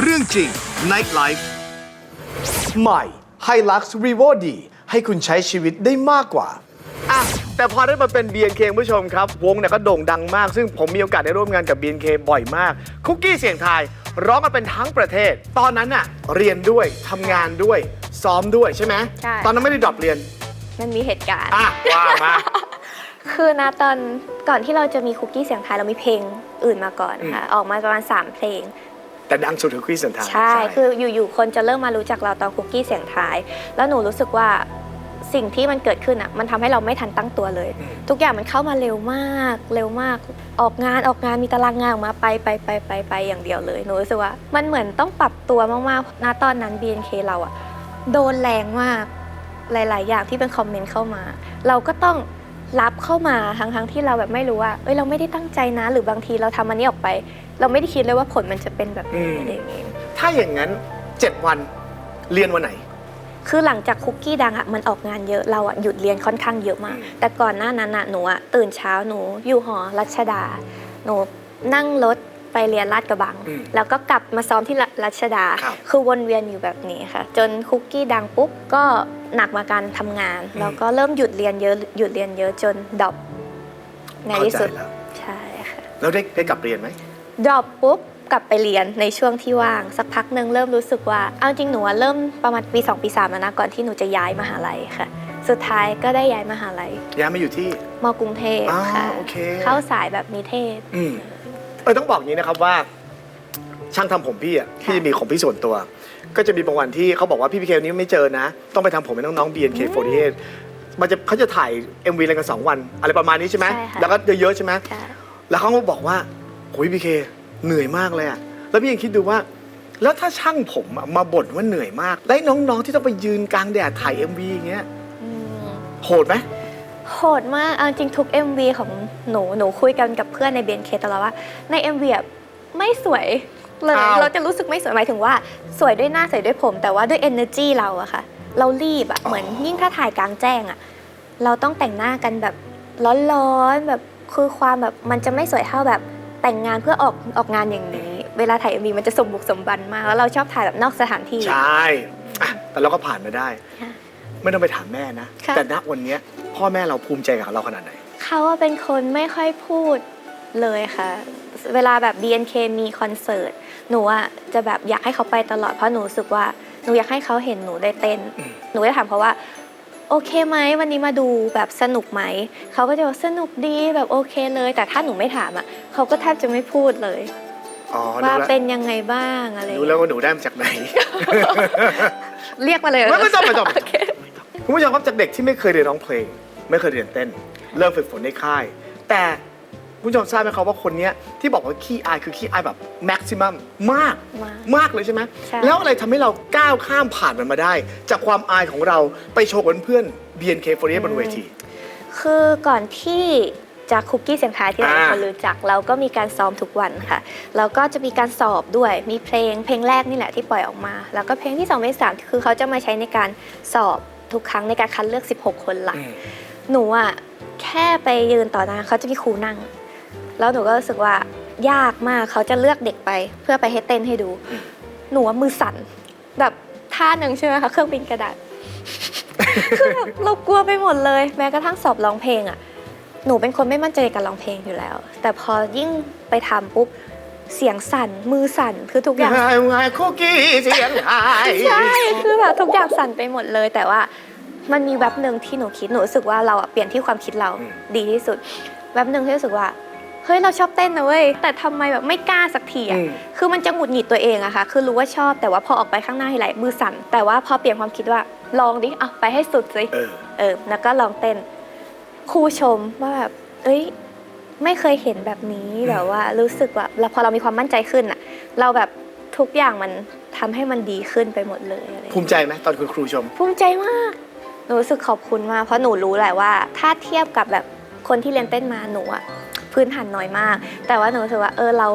เรื่องจริง Night Life ใหม่ Hilux Revo D ให้คุณใช้ชีวิตได้มากกว่า อะ แต่พอได้มาเป็น BNK คุณผู้ชมครับ วงเนี่ยก็โด่งดังมาก ซึ่งผมมีโอกาสได้ร่วมงานกับ BNK บ่อยมาก คุกกี้เสียงไทายร้องกันเป็นทั้งประเทศ ตอนนั้นน่ะเรียนด้วยทำงานด้วย ซ้อมด้วยใช่ไหมใช่ ตอนนั้นไม่ได้ดรอปเรียน มันมีเหตุการณ์ อะว่ามา คือนะตอนก่อนที่เราจะมีคุกกี้เสียงไทายเรามีเพลงอื่นมาก่อนค่ะออกมาประมาณ 3 เพลง แต่ดังสุดคือคุกกี้เสียงไทาย ใช่ คืออยู่ๆ คนจะเริ่มมารู้จักเราตอนคุกกี้เสียงไทาย แล้วหนูรู้สึกว่าสิ่งที่มันเกิดขึ้นอะ มันทำให้เราไม่ทันตั้งตัวเลยทุกอย่างมันเข้ามาเร็วมาก เร็วมาก ออกงานออกงานมีตารางงานออกมาไปไปไปไปไปอย่างเดียวเลย หนูรู้สึกว่า มันเหมือนต้องปรับตัวมากๆณตอนนั้น BNK เราอะ โดนแรงมากหลาย ๆ อย่างที่เป็นคอมเมนต์เข้ามา เราก็ต้องรับเข้ามาทั้งๆที่เราแบบไม่รู้ว่าเอ้ยเราไม่ได้ตั้งใจนะ หรือบางทีเราทำอันนี้ออกไป เราไม่ได้คิดเลยว่าผลมันจะเป็นแบบนี้อะไรอย่างเงี้ยถ้าอย่างนั้น7วันเรียนวันไหน คือหลังจากคุกกี้ดังอะมันออกงานเยอะเราอะหยุดเรียนค่อนข้างเยอะมาก แต่ก่อนหน้านั้นอะหนูอะตื่นเช้าหนูอยู่หอรัชดา หนูนั่งรถไปเรียนลาดกระบัง อืมแล้วก็กลับมาซ้อมที่รัชดา ครับคือวนเวียนอยู่แบบนี้ค่ะ จนคุกกี้ดังปุ๊บก็หนักมาการทำงานแล้วก็เริ่มหยุดเรียนเยอะหยุดเรียนเยอะจนดรอปในเข้าที่ใจสุดแล้ว ใช่ค่ะ แล้วได้ได้กลับเรียนไหม ดรอปปุ๊บกลับไปเรียนในช่วงที่ว่าง สักพักหนึ่งเริ่มรู้สึกว่าเอาจริงหนูอะเริ่มประมาณปี 2 ปี3แล้วนะก่อนที่หนูจะย้ายมหาลัยค่ะ สุดท้ายก็ได้ย้ายมหาลัยย้ายมาอยู่ที่ มกรุงเทพอ๋อค่ะโอเค เข้าสายแบบนิเทศ อืมเออต้องบอกอย่างนี้นะครับว่า ช่างทำผมพี่อะพี่จะมีของพี่ส่วนตัว ก็จะมีบางวันที่เขาบอกว่าพี่พีเคนี้ไม่เจอนะ ต้องไปทำผมให้น้องๆ BNK48 มันจะเขาจะถ่าย MV อะไรกันสองวัน อะไรประมาณนี้ใช่ไหมใช่ค่ะ แล้วก็เยอะๆใช่ไหม ใช่ แล้วเขาก็บอกว่า โอ้ยพีเคเหนื่อยมากเลยอะแล้วพี่ยังคิดดูว่า แล้วถ้าช่างผมอะมาบ่นว่าเหนื่อยมากแล้วน้องๆที่ต้องไปยืนกลางแดดถ่าย MV อย่างเงี้ยอืมโหดไหม โหดมากเอาจริงทุก MV ของหนูหนูคุยกันกับเพื่อนใน BNK ตลอดว่าใน MV อะไม่สวยเลยอ้าว เราจะรู้สึกไม่สวยหมายถึงว่า สวยด้วยหน้าสวยด้วยผม แต่ว่าด้วย energy เราอะค่ะ เรารีบอะเหมือนยิ่งถ้าถ่ายกลางแจ้งอะเราต้องแต่งหน้ากันแบบร้อนๆแบบคือความแบบมันจะไม่สวยเท่าแบบ แต่งงานเพื่อออกออกงานอย่างนี้ เวลาถ่าย MV มันจะสมบุกสมบันมากแล้วเราชอบถ่ายแบบนอกสถานที่ ใช่อะแต่เราก็ผ่านมาได้ค่ะไม่ต้องไปถามแม่นะ ค่ะ แต่ณวันเนี้ยพ่อแม่เราภูมิใจกับเราขนาดไหน เขาว่าเป็นคนไม่ค่อยพูดเลยค่ะ เวลาแบบ BNK มีคอนเสิร์ต หนูอะจะแบบอยากให้เขาไปตลอดเพราะหนูรู้สึกว่าหนูอยากให้เขาเห็นหนูได้เต้นอืมหนูก็จะถามเขาว่า โอเคไหมวันนี้มาดูแบบสนุกไหมเขาก็จะบอกสนุกดีแบบโอเคเลย แต่ถ้าหนูไม่ถามอะเขาก็แทบจะไม่พูดเลยอ๋อว่ารู้แล้วเป็นยังไงบ้างอะไรอย่างรู้เงี้ยแล้วว่าหนูได้มาจากไหน เรียกมาเลยไม่ไม่ต้องไม่ต้อง โเคคุณผู้ชมครับจากเด็กที่ไม่เคยเรียนร้องเพลง ไม่เคยเรียนเต้น เริ่มฝึกฝนในค่าย แต่ คุณผู้ชมทราบไหมครับว่าคนเนี้ยที่บอกว่าขี้อายคือขี้อายแบบแม็กซิมัมมากมากมากเลยใช่ไหมใช่ แล้วอะไรทำให้เราก้าวข้ามผ่านมันมาได้ จากความอายของเราไปโชว์กับเพื่อนๆ BNK48 บนเวที คือก่อนที่จะคุกกี้เสียงทายที่เราอ่าคนรู้จัก เราก็มีการซ้อมทุกวันค่ะ แล้วก็จะมีการสอบด้วยมีเพลงเพลงแรกนี่แหละที่ปล่อยออกมา แล้วก็เพลงที่2เพลงที่สามคือเขาจะมาใช้ในการสอบทุกครั้งในการคัดเลือก 16 คนหลักอืมหนูอะแค่ไปยืนต่อหน้าเขาจะมีครูนั่ง แล้วหนูก็รู้สึกว่ายากมากเขาจะเลือกเด็กไป เพื่อไปให้เต้นให้ดู หนูว่ามือสั่นแบบท่าหนึ่งใช่ไหมคะเครื่องบินกระดาษคือแบบเรากลัวไปหมดเลย แม้กระทั่งสอบร้องเพลงอะหนูเป็นคนไม่มั่นใจในการร้องเพลงอยู่แล้ว แต่พอยิ่งไปทำปุ๊บเสียงสั่นมือสั่นคือทุกอย่างไงไงคุกกี้เสียงหายใช่คือแบบทุกอย่างสั่นไปหมดเลย แต่ว่ามันมีแวบหนึ่งที่หนูคิดหนูรู้สึกว่าเราอะเปลี่ยนที่ความคิดเราดีที่สุดแวบหนึ่งที่รู้สึกว่า เฮ้ยเราชอบเต้นนะเว้ยแต่ทำไมแบบไม่กล้าสักทีอือะมคือมันจะหงุดหงิดตัวเองอะค่ะ คือรู้ว่าชอบแต่ว่าพอออกไปข้างหน้าทีไรมือสั่น แต่ว่าพอเปลี่ยนความคิดว่าลองดิเอาไปให้สุดสิเออเออแล้วก็ลองเต้นครูชมว่าแบบเอ้ยไม่เคยเห็นแบบนี้อืมแบบว่ารู้สึกว่าแล้วพอเรามีความมั่นใจขึ้นอะเราแบบทุกอย่างมันทำให้มันดีขึ้นไปหมดเลยอะไรอย่างเงี้ยภูมิใจไหมตอนคุณครูชม ภูมิใจมากหนูรู้สึกขอบคุณมากเพราะหนูรู้แหละว่า ถ้าเทียบกับแบบคนที่เรียนเต้นมาหนูอะ พื้นฐานน้อยมาก แต่ว่าหนูรู้สึกว่าเออเรา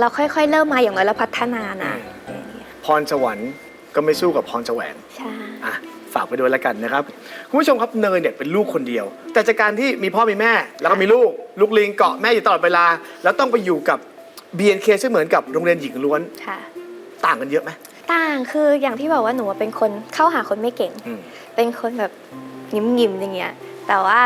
เราค่อยๆ เริ่มมาอย่างน้อยเราพัฒนานะอย่างเงี้ยพรสวรรค์ก็ไม่สู้กับพรแสวงใช่อะฝากไปด้วยแล้วกันนะครับคุณผู้ชมครับเนยเนี่ยเป็นลูกคนเดียว แต่จากการที่มีพ่อมีแม่ แล้วก็มีลูก ลูกลิงเกาะแม่อยู่ตลอดเวลา แล้วต้องไปอยู่กับ BNK ซึ่งเหมือนกับโรงเรียนหญิงล้วนค่ะ ต่างกันเยอะไหมต่างคืออย่างที่บอกว่าหนูเป็นคนเข้าหาคนไม่เก่ง อืมเป็นคนแบบยิ้มๆอย่างเงี้ยแต่ว่า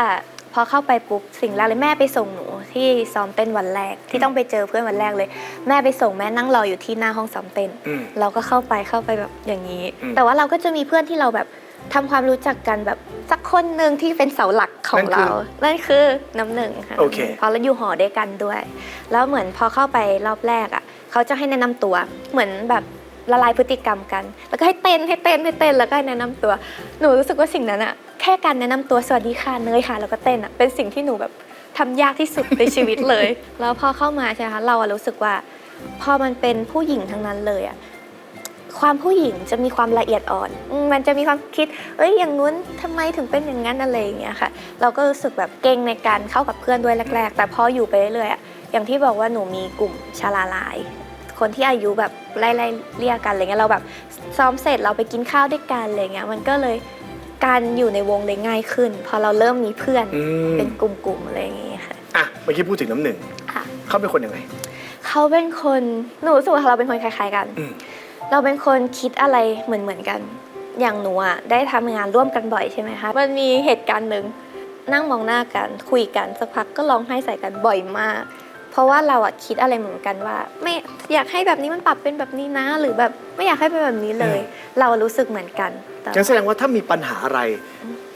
พอเข้าไปปุ๊บสิ่งแรกเลยแม่ไปส่งหนู ที่ซ้อมเต้นวันแรก ที่ต้องไปเจอเพื่อนวันแรกเลย แม่ไปส่งแม่นั่งรออยู่ที่หน้าห้องซ้อมเต้นอืมเราก็เข้าไปเข้าไปแบบอย่างนี้อืมแต่ว่าเราก็จะมีเพื่อนที่เราแบบทำความรู้จักกันแบบสักคนหนึ่งที่เป็นเสาหลักของเรา นั่นคือน้ำหนึ่งค่ะโอเคพอเราอยู่หอด้วยกันด้วย แล้วเหมือนพอเข้าไปรอบแรกอะ เขาจะให้แนะนำตัว เหมือนแบบละลายพฤติกรรมกัน แล้วก็ให้เต้นให้เต้นให้เต้นแล้วก็ให้แนะนำตัว หนูรู้สึกว่าสิ่งนั้นอะแค่การแนะนำตัวสวัสดีค่ะเนยค่ะ แล้วก็เต้นอะเป็นสิ่งที่หนูแบบ ทำยากที่สุดในชีวิตเลย แล้วพอเข้ามาใช่ไหมคะเราอะรู้สึกว่า พอมันเป็นผู้หญิงทั้งนั้นเลยอะความผู้หญิงจะมีความละเอียดอ่อนอืมมันจะมีความคิด เอ้ย อย่างนู้นทำไมถึงเป็นอย่างนั้นอะไรอย่างเงี้ยค่ะ เราก็รู้สึกแบบเก่งในการเข้ากับเพื่อนด้วยแรก ๆ แต่พออยู่ไปเรื่อยๆอะอย่างที่บอกว่าหนูมีกลุ่มชาลาลาย คนที่อายุแบบไล่ๆเรียกกันอะไรเงี้ย เราแบบซ้อมเสร็จเราไปกินข้าวด้วยกันอะไรเงี้ย มันก็เลยการอยู่ในวงเลยง่ายขึ้น พอเราเริ่มมีเพื่อนอืมเป็นกลุ่มๆอะไรอย่างเงี้ยค่ะ อะเมื่อกี้พูดถึงน้ำหนึ่งค่ะ เขาเป็นคนยังไง เขาเป็นคนหนูรู้สึกว่าเราเป็นคนคล้ายๆกัน อืม เราเป็นคนคิดอะไรเหมือนๆกัน อย่างหนูอะได้ทำงานร่วมกันบ่อยใช่ไหมคะมันมีเหตุการณ์หนึ่งนั่งมองหน้ากันคุยกันสักพักก็ร้องไห้ใส่กันบ่อยมาก เพราะว่าเราอะคิดอะไรเหมือนกันว่า ไม่อยากให้แบบนี้มันปรับเป็นแบบนี้นะ หรือแบบไม่อยากให้เป็นแบบนี้เลย เรารู้สึกเหมือนกันแต่งั้นแสดงว่าถ้ามีปัญหาอะไร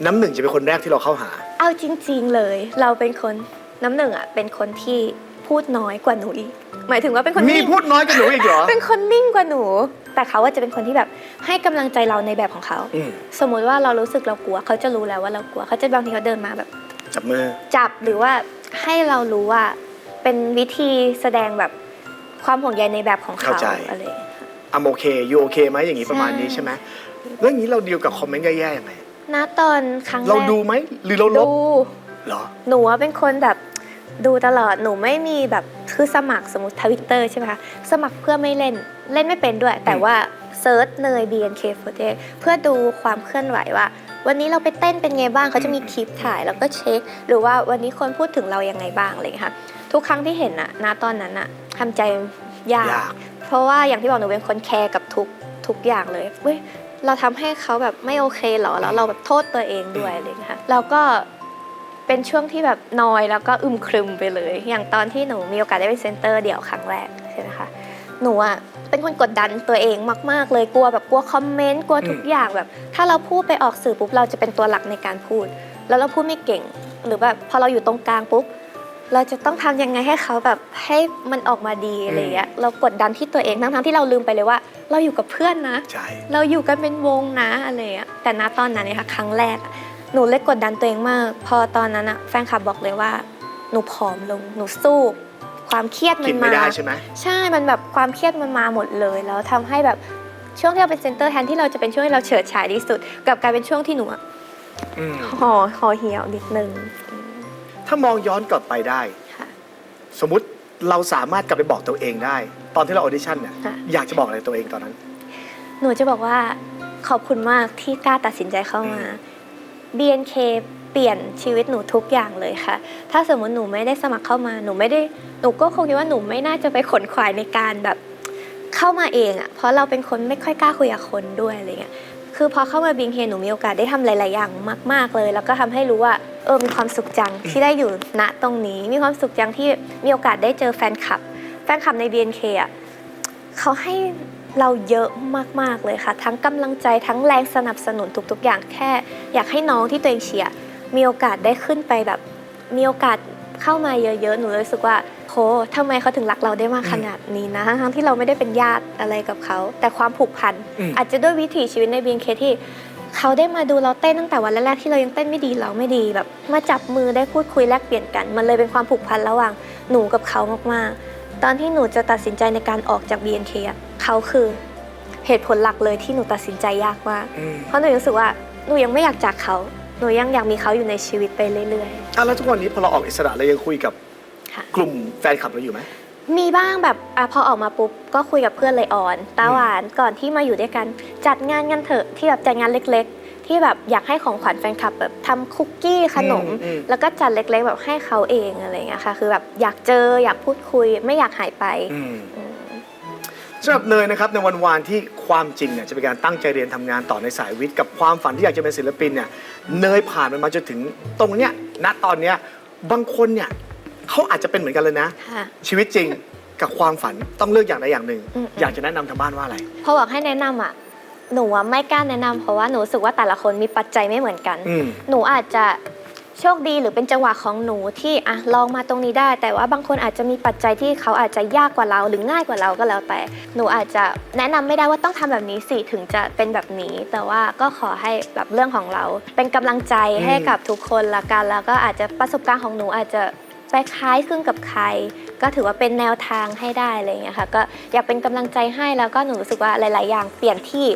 น้ำหนึ่งจะเป็นคนแรกที่เราเข้าหา เอาจริง ๆเลย เราเป็นคน น้ำหนึ่งอะเป็นคนที่พูดน้อยกว่าหนูอีก หมายถึงว่าเป็นคนมีนิ่งพูดน้อยกับหนูอีกเหรอ เป็นคนนิ่งกว่าหนู แต่เขาว่าจะเป็นคนที่แบบให้กำลังใจเราในแบบของเขา อืม สมมุติว่าเรารู้สึกเรากลัว เขาจะรู้แล้วว่าเรากลัว เขาจะบางทีเขาเดินมาแบบ จับมือ จับหรือว่าให้เรารู้ว่าเป็นวิธีแสดงแบบความห่วงใยในแบบของเขาเข้าใจ อะไรอย่างเงี้ยค่ะอ m โอเคยูโอเคไหมอย่างนี้ประมาณนี้ใช่ ใช่ไหมแล้วอย่างนี้เราดีลกับคอมเมนต์แย่ๆยังไง ณตอนครั้งแรกเราดูไหมหรือเราลบ ดูเหรอ หนูอะเป็นคนแบบดูตลอดหนูไม่มีแบบคือสมัครสมมติทวิตเตอร์ใช่ไหมคะสมัครเพื่อไม่เล่นเล่นไม่เป็นด้วย แต่ว่าเซิร์ชเนย BNK48 เพื่อดูความเคลื่อนไหวว่า วันนี้เราไปเต้นเป็นไงบ้างเขาจะมีคลิปถ่ายแล้วก็เช็ค หรือว่าวันนี้คนพูดถึงเรายังไงบ้างอะไรอย่างเงี้ยค่ะทุกครั้งที่เห็นอะณตอนนั้นอะทำใจยาก ยาก เพราะว่าอย่างที่บอกหนูเป็นคนแคร์กับทุกทุกอย่างเลยเว้ยเราทำให้เขาแบบไม่โอเคเหรอแล้วเราแบบโทษตัวเองด้วยอะไรอย่างเงี้ยค่ะเราก็ เป็นช่วงที่แบบนอยแล้วก็อึมครึมไปเลย อย่างตอนที่หนูมีโอกาสได้เป็นเซนเตอร์เดี่ยวครั้งแรกใช่ไหมคะหนูอะเป็นคนกดดันตัวเองมาก ๆ เลยกลัวแบบกลัวคอมเมนต์กลัวทุกอย่างแบบ ถ้าเราพูดไปออกสื่อปุ๊บเราจะเป็นตัวหลักในการพูด แล้วเราพูดไม่เก่ง หรือแบบพอเราอยู่ตรงกลางปุ๊บเราจะต้องทำยังไงให้เขาแบบให้มันออกมาดีอะไรอย่างเงี้ยเรากดดันที่ตัวเองทั้งๆที่เราลืมไปเลยว่า เราอยู่กับเพื่อนนะใช่เราอยู่กันเป็นวงนะอะไรอย่างเงี้ยแต่ณตอนนั้นเนี่ยค่ะครั้งแรกอะ หนูเลยกดดันตัวเองมาก พอตอนนั้นอะแฟนคลับบอกเลยว่า หนูผอมลง หนูสู้ ความเครียดมักินนไม่มา ได้ใช่ไหมใช่ มันแบบความเครียดมันมาหมดเลย แล้วทำให้แบบช่วงที่เราเป็นเซนเตอร์แทนที่เราจะเป็นช่วงที่เราเฉิดฉายที่สุดกลับกลายเป็นช่วงที่หนูอะอืมห่อห่อเหี่ยวนิดนึงถ้ามองย้อนกลับไปได้ ค่ะ สมมุติเราสามารถกลับไปบอกตัวเองได้ ตอนที่เราออดิชั่นเนี่ยค่ะ อยากจะบอกอะไรตัวเองตอนนั้น หนูจะบอกว่าขอบคุณมากที่กล้าตัดสินใจเข้ามา BNK เปลี่ยนชีวิตหนูทุกอย่างเลยค่ะ ถ้าสมมติหนูไม่ได้สมัครเข้ามา หนูไม่ได้ หนูก็คงคิดว่าหนูไม่น่าจะไปขนขวายในการแบบเข้ามาเองอะ่ะ เพราะเราเป็นคนไม่ค่อยกล้าคุยกับคนด้วยอะไรเงี้ย คือพอเข้ามา BNK หนูมีโอกาสได้ทำหลาย ๆ อย่างมาก ๆ เลย แล้วก็ทำให้รู้ว่า เออ มีความสุขจังที่ได้อยู่ณตรงนี้ มีความสุขจังที่มีโอกาสได้เจอแฟนคลับ แฟนคลับใน BNK อะเขาให้ เราเยอะมากๆเลยค่ะ ทั้งกำลังใจทั้งแรงสนับสนุนทุกๆ อย่างแค่ อยากให้น้องที่ตัวเองเชียร์มีโอกาสได้ขึ้นไปแบบ มีโอกาสเข้ามาเยอะๆ หนูเลยรู้สึกว่าโหทำไมเขาถึงรักเราได้มากขนาดนี้นะ ทั้งๆที่เราไม่ได้เป็นญาติอะไรกับเขา แต่ความผูกพันอืมอาจจะด้วยวิถีชีวิตใน BNK ที่เขาได้มาดูเราเต้นตั้งแต่วันแรกๆที่เรายังเต้นไม่ดีเราไม่ดีแบบ มาจับมือได้พูดคุยแลกเปลี่ยนกัน มันเลยเป็นความผูกพันระหว่างหนูกับเขามากๆ ตอนที่หนูจะตัดสินใจในการออกจาก BNK อะเขาคือเหตุผลหลักเลยที่หนูตัดสินใจยากมาก อืมเพราะหนูรู้สึกว่าหนูยังไม่อยากจากเขา หนูยังอยากมีเขาอยู่ในชีวิตไปเรื่อย อะแล้วทุกวันนี้พอเราออกอิสระเรายังคุยกับๆค่ะ กลุ่มแฟนคลับเราอยู่ไหมมีบ้างแบบอะพอออกมาปุ๊บก็คุยกับเพื่อนเลยอ่อน ตาหวานก่อนที่มาอยู่ด้วยกัน จัดงานกันเถอะที่แบบจัดงานเล็กๆ ที่แบบอยากให้ของขวัญแฟนคลับแบบทำคุกกี้ขนม อืมอืม แล้วก็จัดเล็กๆแบบให้เขาเองอะไรอย่างเงี้ยค่ะ คือแบบอยากเจออยากพูดคุย ไม่อยากหายไปอืมอืม สำหรับเนยนะครับในวันวานที่ความจริงเนี่ยจะเป็นการตั้งใจเรียนทำงานต่อในสายวิทย์กับความฝันที่อยากจะเป็นศิลปินเนี่ยเนยผ่านมันมาจนถึงตรงเนี้ยณตอนเนี้ยบางคนเนี่ยเขาอาจจะเป็นเหมือนกันเลยนะ ค่ะ ชีวิตจริงกับความฝันต้องเลือกอย่างใดอย่างหนึ่งอืม อยากจะแนะนำทางบ้านว่าอะไร พอบอกให้แนะนำอะ หนูอะไม่กล้าแนะนำเพราะว่าหนูรู้สึกว่าแต่ละคนมีปัจจัยไม่เหมือนกัน อืม หนูอาจจะโชคดีหรือเป็นจังหวะของหนูที่อะลองมาตรงนี้ได้ แต่ว่าบางคนอาจจะมีปัจจัยที่เขาอาจจะยากกว่าเราหรือง่ายกว่าเราก็แล้วแต่ หนูอาจจะแนะนำไม่ได้ว่าต้องทำแบบนี้สิถึงจะเป็นแบบนี้ แต่ว่าก็ขอให้แบบเรื่องของเรา เป็นกำลังใจให้กับทุกคนละกันแล้วก็อาจจะประสบการณ์ของหนูอาจจะ ไปคล้ายคลึงกับใคร ก็ถือว่าเป็นแนวทางให้ได้อะไรอย่างเงี้ยค่ะก็อยากเป็นกำลังใจให้แล้วก็หนูรู้สึกว่าหลาย ๆ อย่างเปลี่ยนที่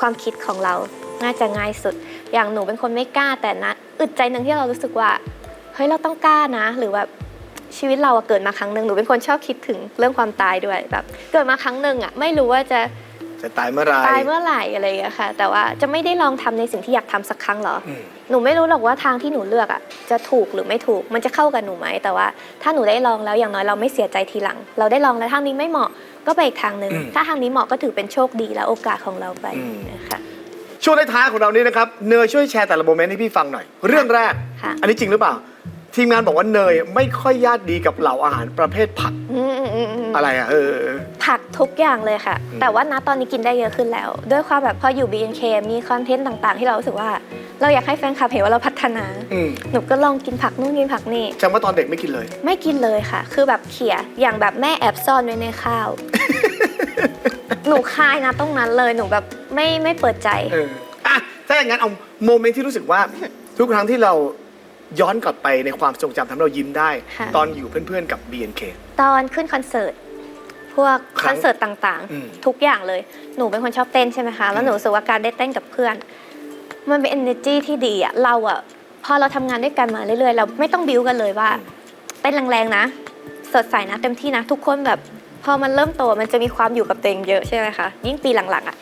ความคิดของเราน่าจะง่ายสุด อย่างหนูเป็นคนไม่กล้าแต่นะอึดใจหนึ่งที่เรารู้สึกว่าเฮ้ยเราต้องกล้านะ หรือแบบชีวิตเราเกิดมาครั้งหนึ่งหนูเป็นคนชอบคิดถึงเรื่องความตายด้วยแบบ เกิดมาครั้งหนึ่งอะไม่รู้ว่าจะ จะตายเมื่อไหรตายเมื่อไหร่อะไรอย่างเงี้ยค่ะ แต่ว่าจะไม่ได้ลองทำในสิ่งที่อยากทำสักครั้งเหรออืมหนูไม่รู้หรอกว่าทางที่หนูเลือกอะจะถูกหรือไม่ถูกมันจะเข้ากับหนูไหมแต่ว่า ถ้าหนูได้ลองแล้วอย่างน้อยเราไม่เสียใจทีหลัง เราได้ลองแล้วทางนี้ไม่เหมาะก็ไปอีกทางหนึ่งอืมถ้าทางนี้เหมาะก็ถือเป็นโชคดีและโอกาสของเราไปอืมนะคะช่วงท้ายๆของเรานี้นะครับเนยช่วยแชร์แต่ละโมเมนต์ให้พี่ฟังหน่อย เรื่องแรกค่ะอันนี้จริงหรือเปล่า ทีมงานบอกว่าเนยไม่ค่อยญาติดีกับเหล่าอาหารประเภทผักอืมอืมอืมอืมอะไรอะเออเออ ผักทุกอย่างเลยค่ะ อืม แต่ว่าณตอนนี้กินได้เยอะขึ้นแล้ว ด้วยความแบบพออยู่ BNK มีคอนเทนต์ต่างๆ ที่เรารู้สึกว่า เราอยากให้แฟนคลับเห็นว่าเราพัฒนา อืมหนูก็ลองกินผักนู่นกินผักนี่ จำว่าตอนเด็กไม่กินเลย ไม่กินเลยค่ะ คือแบบเขี่ยอย่างแบบแม่แอบซ่อนไว้ในข้าว หนูคายนะตรงนั้นเลย หนูแบบไม่ไม่เปิดใจ เอออะถ้าอย่างนั้นเอาโมเมนต์ที่รู้สึกว่า ทุกครั้งที่เรา ย้อนกลับไปในความทรงจำทำให้เรายิ้มได้ ค่ะ ตอนอยู่เพื่อนๆกับ BNK ตอนขึ้นคอนเสิร์ต พวกคครั้องนเสิร์ตต่างอืมๆ ทุกอย่างเลย หนูเป็นคนชอบเต้นใช่ไหมคะ แล้วหนูรู้สึกว่าการได้เต้นกับเพื่อน มันเป็น energy ที่ดีอะเราอะพอเราทำงานด้วยกันมาเรื่อยๆ เราไม่ต้องบิวกันเลยว่าเต้นแรงๆนะ สดใสนะเต็มที่นะ ทุกคนแบบ พอมันเริ่มโตมันจะมีความอยู่กับตัวเองเยอะใช่ไหมคะ ยิ่งปีหลังๆอะ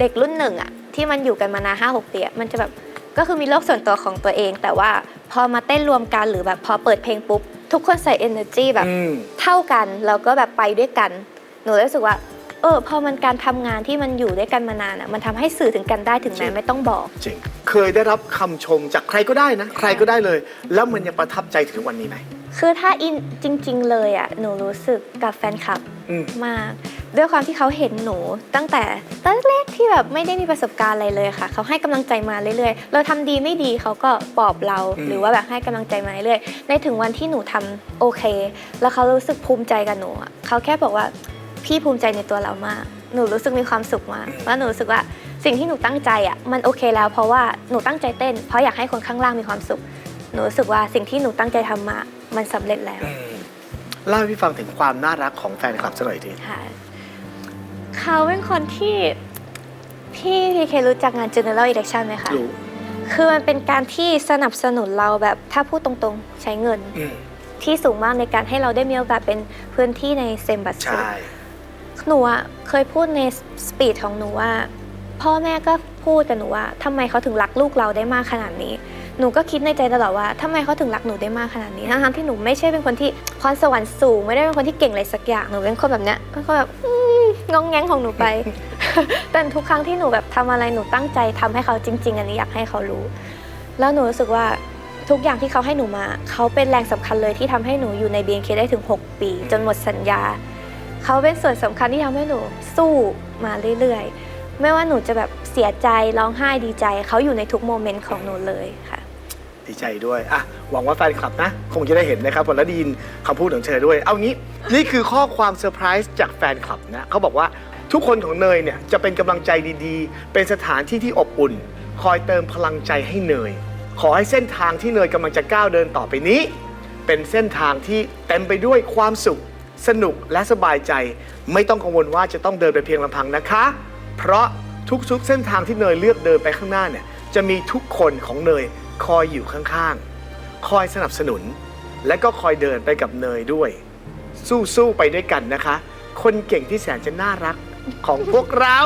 เด็กรุ่นหนึ่งอะที่มันอยู่กันมานานห้าหกปีอะมันจะแบบ ก็คือมีโลกส่วนตัวของตัวเอง แต่ว่าพอมาเต้นรวมกันหรือแบบพอเปิดเพลงปุ๊บ ทุกคนใส่ energy แบบอืมเท่ากันแล้วก็แบบไปด้วยกัน หนูรู้สึกว่าเออพอมันการทำงานที่มันอยู่ด้วยกันมานานอะมันทำให้สื่อถึงกันได้ถึงแม้ไม่ต้องบอกจริงเคยได้รับคำชมจากใครก็ได้นะ ใครก็ได้เลย แล้วมันยังประทับใจถึงวันนี้ไหมคือถ้าอินจริง ๆ เลยอะหนูรู้สึกกับแฟนคลับอืมมาก ด้วยความที่เขาเห็นหนูตั้งแต่ตอนแรกๆ ที่แบบไม่ได้มีประสบการณ์อะไรเลยค่ะ เขาให้กำลังใจมาเรื่อยๆ เราทำดีไม่ดีเขาก็ปลอบเราอืมหรือว่าแบบให้กำลังใจมาเรื่อยๆ ในถึงวันที่หนูทำโอเค แล้วเขารู้สึกภูมิใจกับหนูอะเขาแค่บอกว่าพี่ภูมิใจในตัวเรามาก หนูรู้สึกมีความสุขมากแล้วหนูรู้สึกว่าสิ่งที่หนูตั้งใจอะมันโอเคแล้วเพราะว่าหนูตั้งใจเต้น เพราะอยากให้คนข้างล่างมีความสุข หนูรู้สึกว่าสิ่งที่หนูตั้งใจทำมา มันสำเร็จแล้วเล่าให้พี่ฟังถึงความน่ารักของแฟนคลับสักหน่อยทีค่ะเขาเป็นคนที่ พี่พีเครู้จักงาน General Election ไหมคะ รู้คือมันเป็นการที่สนับสนุนเราแบบถ้าพูดตรงๆใช้เงิน อืมที่สูงมากในการให้เราได้มีโอกาสเป็นพื้นที่ในเซมบัสใช่ หนูอะเคยพูดในสปีดของหนูว่า พ่อแม่ก็พูดกับหนูว่าทำไมเขาถึงรักลูกเราได้มากขนาดนี้ หนูก็คิดในใจตลอดว่าทำไมเขาถึงรักหนูได้มากขนาดนี้ทั้งๆที่หนูไม่ใช่เป็นคนที่พรสวรรค์สูงไม่ได้เป็นคนที่เก่งอะไรสักอย่างหนูเป็นคนแบบเนี้ยเป็นคนแบบอืมงองแงงของหนูไป แต่ทุกครั้งที่หนูแบบทำอะไรหนูตั้งใจทำให้เขาจริง ๆ อันนี้อยากให้เขารู้ แล้วหนูรู้สึกว่าทุกอย่างที่เขาให้หนูมาเขาเป็นแรงสำคัญเลยที่ทำให้หนูอยู่ใน BNK ได้ถึง 6 ปี จนหมดสัญญา เขาเป็นส่วนสำคัญที่ทำให้หนูสู้มาเรื่อยๆ ไม่ว่าหนูจะแบบเสียใจร้องไห้ดีใจ เขาอยู่ในทุกโมเมนต์ของหนูเลยค่ะดีใจด้วยอะหวังว่าแฟนคลับนะ คงจะได้เห็นนะครับวันและไดยินคำพูดของเธอด้วย เอางี้ นี่คือข้อความเซอร์ไพรส์จากแฟนคลับนะเขาบอกว่า ทุกคนของเนยเนี่ยจะเป็นกำลังใจดีๆ เป็นสถานที่ที่อบอุ่น คอยเติมพลังใจให้เนย ขอให้เส้นทางที่เนยกำลังจะก้าวเดินต่อไปนี้ เป็นเส้นทางที่เต็มไปด้วยความสุข สนุกและสบายใจ ไม่ต้องกังวลว่าจะต้องเดินไปเพียงลำพังนะคะ เพราะทุกๆเส้นทางที่เนยเลือกเดินไปข้างหน้าเนี่ยจะมีทุกคนของเนยคอยอยู่ข้างๆ คอยสนับสนุน และก็คอยเดินไปกับเนยด้วย สู้ๆไปด้วยกันนะคะ คนเก่งที่แสนจะน่ารัก ของพวกเรา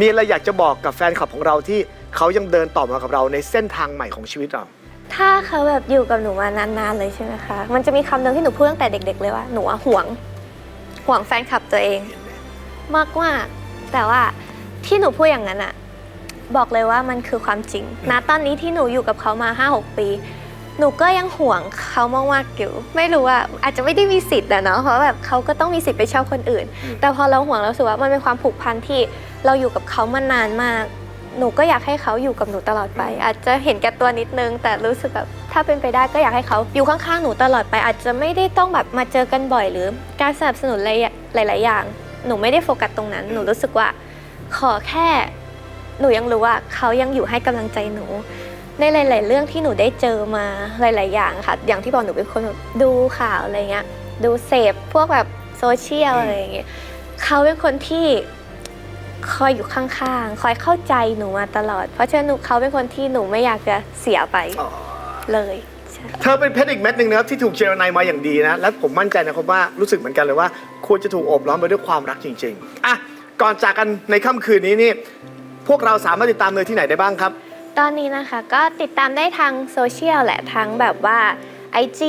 มีอะไรอยากจะบอกกับแฟนคลับของเราที่เขายังเดินต่อมากับเราในเส้นทางใหม่ของชีวิตเรา ถ้าเขาแบบอยู่กับหนูมานานๆเลยใช่ไหมคะ มันจะมีคำหนึ่งที่หนูพูดตั้งแต่เด็ก ๆ เลยว่าหนูอะห่วง ห่วงแฟนคลับตัวเอง มากมากๆแต่ว่าที่หนูพูดอย่างนั้นอะบอกเลยว่ามันคือความจริง ณ ตอนนี้ที่หนูอยู่กับเขามา 5-6 ปี หนูก็ยังห่วงเขามากๆอยู่ ไม่รู้ว่าอาจจะไม่ได้มีสิทธิ์อะเนาะเพราะแบบเขาก็ต้องมีสิทธิ์ไปชอบคนอื่น แต่พอเราห่วงเรารู้สึกว่ามันเป็นความผูกพันที่เราอยู่กับเขามานานมาก หนูก็อยากให้เขาอยู่กับหนูตลอดไป อาจจะเห็นแก่ตัวนิดนึง แต่รู้สึกแบบถ้าเป็นไปได้ก็อยากให้เขาอยู่ข้างๆหนูตลอดไป อาจจะไม่ได้ต้องแบบมาเจอกันบ่อยหรือ การสนับสนุนอะไรหลาย ๆ อย่าง หนูไม่ได้โฟกัสตรงนั้น หนูรู้สึกว่า ขอแค่ หนูยังรู้ว่าเขายังอยู่ให้กำลังใจหนู ในหลาย ๆ เรื่องที่หนูได้เจอมาหลาย ๆ อย่างค่ะ อย่างที่บอกหนูเป็นคนแบบดูข่าวอะไรเงี้ย ดูเสพพวกแบบโซเชียลอะไรอย่างเงี้ยเขาเป็นคนที่คอยอยู่ข้างๆ คอยเข้าใจหนูมาตลอด เพราะฉะนั้นหนูเขาเป็นคนที่หนูไม่อยากจะเสียไปอ๋อเลยใช่เธอเป็นเพชรอีกเม็ดหนึ่งนะครับที่ถูกเจรนายมาอย่างดีนะ และผมมั่นใจนะครับว่ารู้สึกเหมือนกันเลยว่า ควรจะถูกโอบล้อมไปด้วยความรักจริง ๆ อะ ก่อนจากกันในค่ำคืนนี้นี่ พวกเราสามารถติดตามเนยที่ไหนได้บ้างครับ ตอนนี้นะคะก็ติดตามได้ทางโซเชียลแหละทั้งแบบว่า IG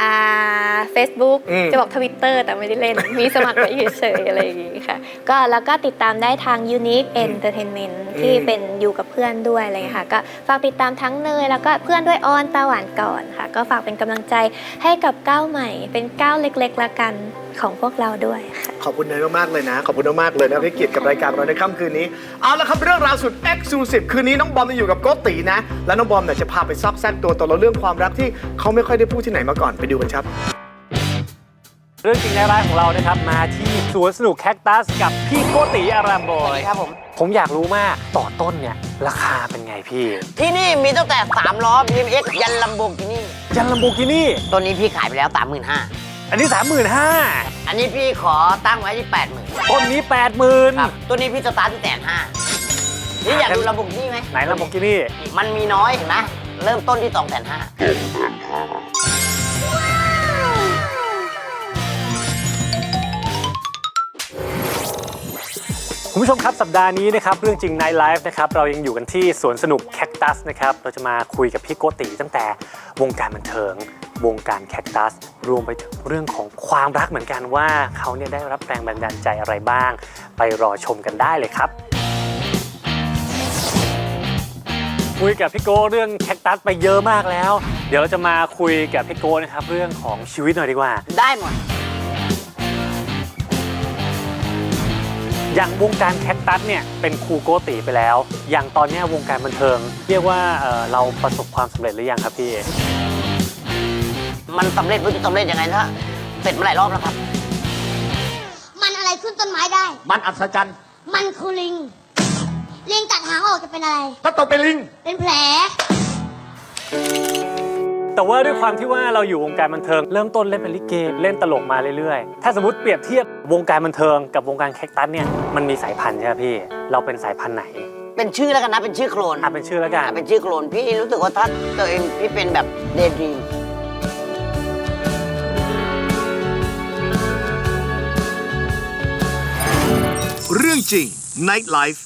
อ่า Facebook อืม จะบอกทวิตเตอร์แต่ไม่ได้เล่น มีสมัครไว้เฉยๆอะไรอย่างงี้ค่ะ ก็แล้วก็ติดตามได้ทาง Unique Entertainment ที่เป็นอยู่กับเพื่อนด้วยอะไรอย่างเงี้ยค่ะ ก็ฝากติดตามทั้งเนยแล้วก็เพื่อนด้วยออนตาหวานก่อนค่ะ ก็ฝากเป็นกำลังใจให้กับก้าวใหม่ เป็นก้าวเล็กๆละกัน ของพวกเราด้วยค่ะ ขอบคุณเนยมากๆเลยนะ ขอบคุณมากๆเลยนะที่ให้เกียรติกับรายการเราในค่ำคืนนี้ เอาละครับเรื่องราวสุด Exclusive คืนนี้น้องบอมจะอยู่กับโกตินะ และน้องบอมเนี่ยจะพาไปซอกแซกตัวตนเราเรื่องความรักที่เขาไม่ค่อยได้พูดที่ไหนมาก่อนไปดูกันครับ เรื่องจริงในร้ายของเรานะครับมาที่สวนสนุกแคคตัสกับพี่โกติอารามบอยครับผมผมอยากรู้มากต่อต้นเนี่ยราคาเป็นไงพี่ ที่นี่มีตั้งแต่ 3 ล้อ BMX ยันลัมโบกินี่ยันลัมโบกินี่ ตัวนี้พี่ขายไปแล้ว 35,000 อันนี้ 35,000อันนี้พี่ขอตั้งไว้ที่ 80,000ต้นนี้ 80,000ครับ ตัวนี้พี่สตาร์ทที่แสนห้านี่อยากดูลัมโบกินี่ไหมไหนลัมโบกินี่มันมีน้อยเห็นไหมเริ่มต้นที่2 5 0 0 0 คุณผู้ชมครับสัปดาห์นี้นะครับเรื่องจริงในไลฟ์นะครับเรายังอยู่กันที่สวนสนุกแคคตัสนะครับเราจะมาคุยกับพี่โกติตั้งแต่วงการบันเทิง วงการแคคตัส รวมไปถึงเรื่องของความรักเหมือนกันว่าเขาเนี่ยได้รับแรงบันดาลใจอะไรบ้าง ไปรอชมกันได้เลยครับ คุยกับพี่โก้เรื่องแคคตัสไปเยอะมากแล้ว เดี๋ยวเราจะมาคุยกับพี่โก้นะครับเรื่องของชีวิตหน่อยดีกว่า ได้หมด อย่างวงการแคคตัสเนี่ยเป็นครูโกติไปแล้ว อย่างตอนเนี้ยวงการบันเทิง เรียกว่าเอ่อเราประสบความสำเร็จหรือยังครับพี่ มันสำเร็จไม่รู้จะสำเร็จยังไงนะเสร็จมาหลายรอบแล้วครับ มันอะไรขึ้นต้นไม้ได้ มันอัศจรรย์มันคือลิง ลิงตัดหางออกจะเป็นอะไรก็ตกเป็นลิง เป็นแผล แต่ว่าด้วยความที่ว่าเราอยู่วงการบันเทิงเริ่มต้นเล่นเป็นลิเกเล่นตลกมาเรื่อยๆ ถ้าสมมติเปรียบเทียบวงการบันเทิงกับวงการแคคตัสเนี่ยมันมีสายพันธุ์ใช่ไหมพี่ เราเป็นสายพันธุ์ไหนเป็นชื่อแล้วกันนะเป็นชื่อโคลนอะเป็นชื่อแล้วกันอะเป็นชื่อโคลนพี่รู้สึกว่าถ้าตัวเองพี่เป็นแบบเดย์ดรีมเรื่องจริง Night Life